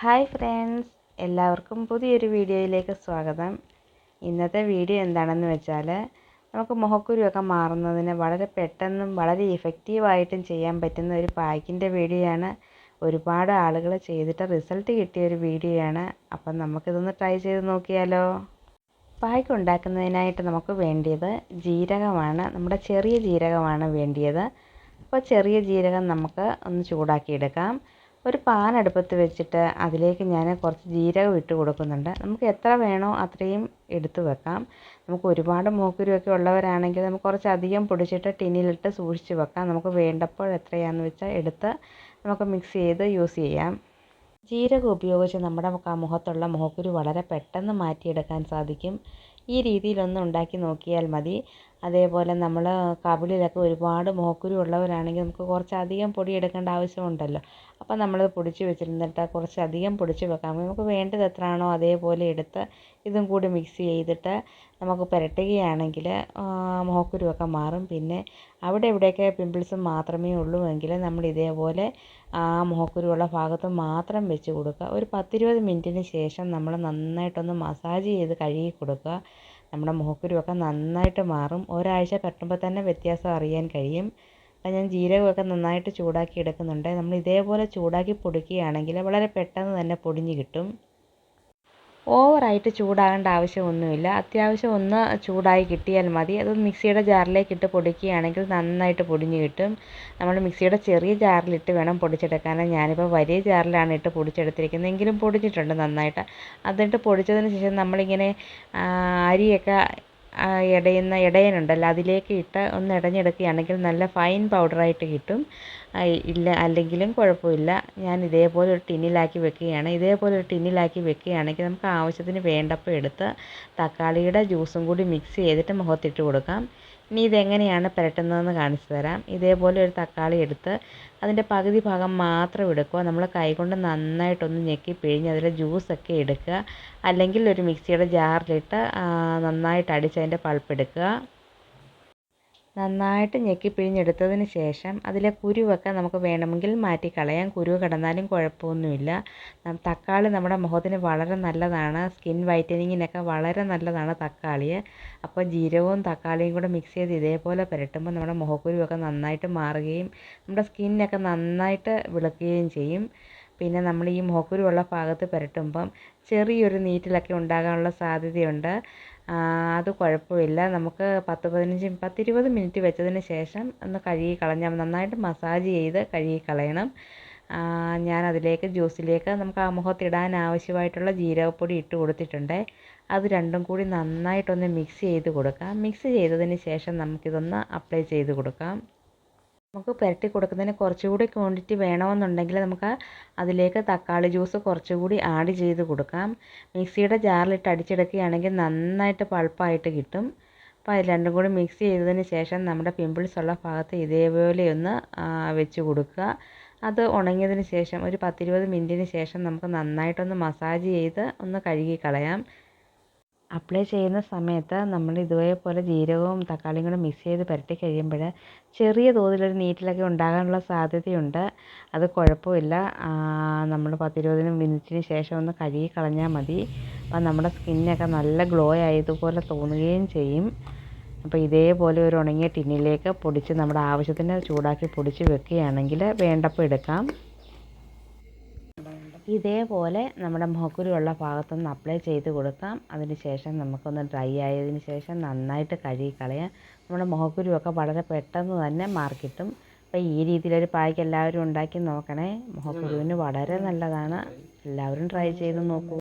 Hi friends എല്ലാവർക്കും പുതിയൊരു വീഡിയോയിലേക്ക് സ്വാഗതം. ഇന്നത്തെ വീഡിയോ എന്താണെന്ന് വെച്ചാൽ നമുക്ക് മുഖക്കുരുവൊക്കെ മാറുന്നതിന് വളരെ പെട്ടെന്നും വളരെ ഇഫക്റ്റീവായിട്ടും ചെയ്യാൻ പറ്റുന്ന ഒരു പാക്കിന്റെ വീഡിയോയാണ്. ഒരുപാട് ആളുകൾ ചെയ്തിട്ട് റിസൾട്ട് കിട്ടിയ ഒരു വീഡിയോയാണ്. അപ്പം നമുക്കിതൊന്ന് ട്രൈ ചെയ്ത് നോക്കിയാലോ? പായ്ക്ക് ഉണ്ടാക്കുന്നതിനായിട്ട് നമുക്ക് വേണ്ടിയത് ജീരകമാണ്. നമ്മുടെ ചെറിയ ജീരകമാണ് വേണ്ടിയത്. അപ്പോൾ ചെറിയ ജീരകം നമുക്ക് ഒന്ന് ചൂടാക്കിയെടുക്കാം. ഒരു പാൻ അടുപ്പത്ത് വെച്ചിട്ട് അതിലേക്ക് ഞാൻ കുറച്ച് ജീരകം ഇട്ട് കൊടുക്കുന്നുണ്ട്. നമുക്ക് എത്ര വേണോ അത്രയും എടുത്ത് വെക്കാം. നമുക്ക് ഒരുപാട് മൂക്കുരുവൊക്കെ ഉള്ളവരാണെങ്കിൽ നമുക്ക് കുറച്ച് അധികം പൊടിച്ചിട്ട് ടിന്നിലിട്ട് സൂക്ഷിച്ച് വെക്കാം. നമുക്ക് വേണ്ടപ്പോൾ എത്രയാണെന്ന് വെച്ചാൽ എടുത്ത് നമുക്ക് മിക്സ് ചെയ്ത് യൂസ് ചെയ്യാം. ജീരകം ഉപയോഗിച്ച് നമ്മുടെ മുഖത്തുള്ള മുഖക്കുരു വളരെ പെട്ടെന്ന് മാറ്റിയെടുക്കാൻ സാധിക്കും. ഈ രീതിയിലൊന്ന് ഉണ്ടാക്കി നോക്കിയാൽ മതി. അതേപോലെ നമ്മൾ കവിളിലൊക്കെ ഒരുപാട് മോക്കുരു ഉള്ളവരാണെങ്കിൽ നമുക്ക് കുറച്ചധികം പൊടി എടുക്കേണ്ട ആവശ്യമുണ്ടല്ലോ. അപ്പോൾ നമ്മൾ പൊടിച്ച് വെച്ചിരുന്നിട്ട് കുറച്ചധികം പൊടിച്ച് വെക്കാം. നമുക്ക് വേണ്ടത് എത്രയാണോ അതേപോലെ എടുത്ത് ഇതും കൂടി മിക്സ് ചെയ്തിട്ട് നമുക്ക് പുരട്ടുകയാണെങ്കിൽ മോക്കുരുവൊക്കെ മാറും. പിന്നെ അവിടെ ഇവിടെയൊക്കെ പിമ്പിൾസ് മാത്രമേ ഉള്ളൂ എങ്കിൽ നമ്മൾ ഇതേപോലെ ആ മോക്കുരുവുള്ള ഭാഗത്ത് മാത്രം വെച്ച് കൊടുക്കുക. ഒരു പത്തിരുപത് മിനിറ്റിന് ശേഷം നമ്മൾ നന്നായിട്ടൊന്ന് മസാജ് ചെയ്ത് കഴുകി കൊടുക്കുക. നമ്മുടെ മുഖക്കുരുവൊക്കെ നന്നായിട്ട് മാറും. ഒരാഴ്ച പറ്റുമ്പോൾ തന്നെ വ്യത്യാസം അറിയാൻ കഴിയും. അപ്പം ഞാൻ ജീരകമൊക്കെ നന്നായിട്ട് ചൂടാക്കി എടുക്കുന്നുണ്ട്. നമ്മൾ ഇതേപോലെ ചൂടാക്കി പൊടിക്കുകയാണെങ്കിൽ വളരെ പെട്ടെന്ന് തന്നെ പൊടിഞ്ഞ് കിട്ടും. ഓവറായിട്ട് ചൂടാകേണ്ട ആവശ്യമൊന്നുമില്ല. അത്യാവശ്യം ഒന്ന് ചൂടായി കിട്ടിയാൽ മതി. അത് മിക്സിയുടെ ജാറിലേക്കിട്ട് പൊടിക്കുകയാണെങ്കിൽ നന്നായിട്ട് പൊടിഞ്ഞ് കിട്ടും. നമ്മൾ മിക്സിയുടെ ചെറിയ ജാറിലിട്ട് വേണം പൊടിച്ചെടുക്കാൻ ഞാനിപ്പോൾ വലിയ ജാറിലാണ് ഇട്ട് പൊടിച്ചെടുത്തിരിക്കുന്നത്. എങ്കിലും പൊടിഞ്ഞിട്ടുണ്ട് നന്നായിട്ട്. അതിട്ട് പൊടിച്ചതിന് ശേഷം നമ്മളിങ്ങനെ അരിയൊക്കെ ഇടയുന്ന ഇടയനുണ്ടല്ലോ അതിലേക്ക് ഇട്ട് ഒന്ന് ഇടഞ്ഞെടുക്കുകയാണെങ്കിൽ നല്ല ഫൈൻ പൗഡറായിട്ട് കിട്ടും. ഇല്ല അല്ലെങ്കിലും കുഴപ്പമില്ല. ഞാൻ ഇതേപോലെ ഒരു ടിന്നിലാക്കി വെക്കുകയാണ്. ഇതേപോലെ ഒരു ടിന്നിലാക്കി വെക്കുകയാണെങ്കിൽ നമുക്ക് ആവശ്യത്തിന് വേണ്ടപ്പോൾ എടുത്ത് തക്കാളിയുടെ ജ്യൂസും കൂടി മിക്സ് ചെയ്തിട്ട് മുഖത്തിട്ട് കൊടുക്കാം. ഇനി ഇതെങ്ങനെയാണ് പുരട്ടുന്നതെന്ന് കാണിച്ചു തരാം. ഇതേപോലെ ഒരു തക്കാളി എടുത്ത് അതിന്റെ പകുതി ഭാഗം മാത്രം എടുക്കുക. നമ്മൾ കൈകൊണ്ട് നന്നായിട്ടൊന്ന് ഞെക്കി പിഴിഞ്ഞ് അതിലെ ജ്യൂസൊക്കെ എടുക്കുക. അല്ലെങ്കിൽ ഒരു മിക്സിയുടെ ജാറിലിട്ട് നന്നായിട്ട് അടിച്ച് അതിന്റെ പൾപ്പ് എടുക്കുക. നന്നായിട്ട് ഞെക്കി പിഴിഞ്ഞെടുത്തതിന് ശേഷം അതിലെ കുരുവൊക്കെ നമുക്ക് വേണമെങ്കിൽ മാറ്റിക്കളയാം. കുരു കിടന്നാലും കുഴപ്പമൊന്നുമില്ല. തക്കാളി നമ്മുടെ മുഖത്തിന് വളരെ നല്ലതാണ്. സ്കിൻ വൈറ്റനിങ്ങിനൊക്കെ വളരെ നല്ലതാണ് തക്കാളി അപ്പോൾ ജീരകവും തക്കാളിയും കൂടെ മിക്സ് ചെയ്ത് ഇതേപോലെ പുരട്ടുമ്പോൾ നമ്മുടെ മുഖക്കുരുവൊക്കെ നന്നായിട്ട് മാറുകയും നമ്മുടെ സ്കിന്നൊക്കെ നന്നായിട്ട് വിളക്കുകയും ചെയ്യും. പിന്നെ നമ്മൾ ഈ മുഖക്കുരുവുള്ള ഭാഗത്ത് പുരട്ടുമ്പം ചെറിയൊരു നീറ്റിലൊക്കെ ഉണ്ടാകാനുള്ള സാധ്യതയുണ്ട്. അത് കുഴപ്പമില്ല. നമുക്ക് പത്ത് പതിനഞ്ച് പത്തിരുപത് മിനിറ്റ് വെച്ചതിന് ശേഷം ഒന്ന് കഴുകി കളഞ്ഞാൽ നന്നായിട്ട് മസാജ് ചെയ്ത് കഴുകി കളയണം. ഞാൻ അതിലേക്ക് ജ്യൂസിലേക്ക് നമുക്ക് ആ മുഖത്തിടാൻ ആവശ്യമായിട്ടുള്ള ജീരകപ്പൊടി ഇട്ട് കൊടുത്തിട്ടുണ്ട്. അത് രണ്ടും കൂടി നന്നായിട്ടൊന്ന് മിക്സ് ചെയ്ത് കൊടുക്കാം. മിക്സ് ചെയ്തതിന് ശേഷം നമുക്കിതൊന്ന് അപ്ലൈ ചെയ്ത് കൊടുക്കാം. നമുക്ക് പുരട്ടി കൊടുക്കുന്നതിന് കുറച്ചുകൂടി ക്വാണ്ടിറ്റി വേണമെന്നുണ്ടെങ്കിൽ നമുക്ക് അതിലേക്ക് തക്കാളി ജ്യൂസ് കുറച്ചുകൂടി ആഡ് ചെയ്ത് കൊടുക്കാം. മിക്സിയുടെ ജാറിലിട്ട് അടിച്ചെടുക്കുകയാണെങ്കിൽ നന്നായിട്ട് പൾപ്പായിട്ട് കിട്ടും. അപ്പോൾ അത് രണ്ടും കൂടി മിക്സ് ചെയ്തതിന് ശേഷം നമ്മുടെ പിമ്പിൾസ് ഉള്ള ഭാഗത്ത് ഇതേപോലെ ഒന്ന് വെച്ച് കൊടുക്കുക. അത് ഉണങ്ങിയതിന് ശേഷം ഒരു പത്തിരുപത് മിനിറ്റിന് ശേഷം നമുക്ക് നന്നായിട്ടൊന്ന് മസാജ് ചെയ്ത് ഒന്ന് കഴുകി കളയാം. അപ്ലൈ ചെയ്യുന്ന സമയത്ത് നമ്മൾ ഇതുപോലെ ജീരകവും തക്കാളിയും കൂടെ മിക്സ് ചെയ്ത് പുരട്ടി കഴിയുമ്പോൾ ചെറിയ തോതിലൊരു നീറ്റലൊക്കെ ഉണ്ടാകാനുള്ള സാധ്യതയുണ്ട്. അത് കുഴപ്പമില്ല. നമ്മൾ പത്തിരുപതിന് മിനിറ്റിന് ശേഷം ഒന്ന് കഴുകി കളഞ്ഞാൽ മതി. അപ്പം നമ്മുടെ സ്കിന്നൊക്കെ നല്ല ഗ്ലോ ആയതുപോലെ തോന്നുകയും ചെയ്യും. അപ്പോൾ ഇതേപോലെ ഒരു ഉണങ്ങിയ ടിന്നിലേക്ക് പൊടിച്ച് നമ്മുടെ ആവശ്യത്തിന് ചൂടാക്കി പൊടിച്ച് വെക്കുകയാണെങ്കിൽ വേണ്ടപ്പോൾ എടുക്കാം. ഇതേപോലെ നമ്മുടെ മുഖക്കുരുള്ള ഭാഗത്തുനിന്ന് അപ്ലൈ ചെയ്ത് കൊടുക്കാം. അതിന് ശേഷം നമുക്കൊന്ന് ഡ്രൈ ആയതിന് ശേഷം നന്നായിട്ട് കഴുകി കളയാം നമ്മുടെ മുഖക്കുരുവൊക്കെ വളരെ പെട്ടെന്ന് തന്നെ മാർക്കിട്ടും അപ്പോൾ ഈ രീതിയിലൊരു പായ്ക്ക് എല്ലാവരും ഉണ്ടാക്കി നോക്കണേ. മുഖക്കുരുവിന് വളരെ നല്ലതാണ്. എല്ലാവരും ട്രൈ ചെയ്ത് നോക്കൂ.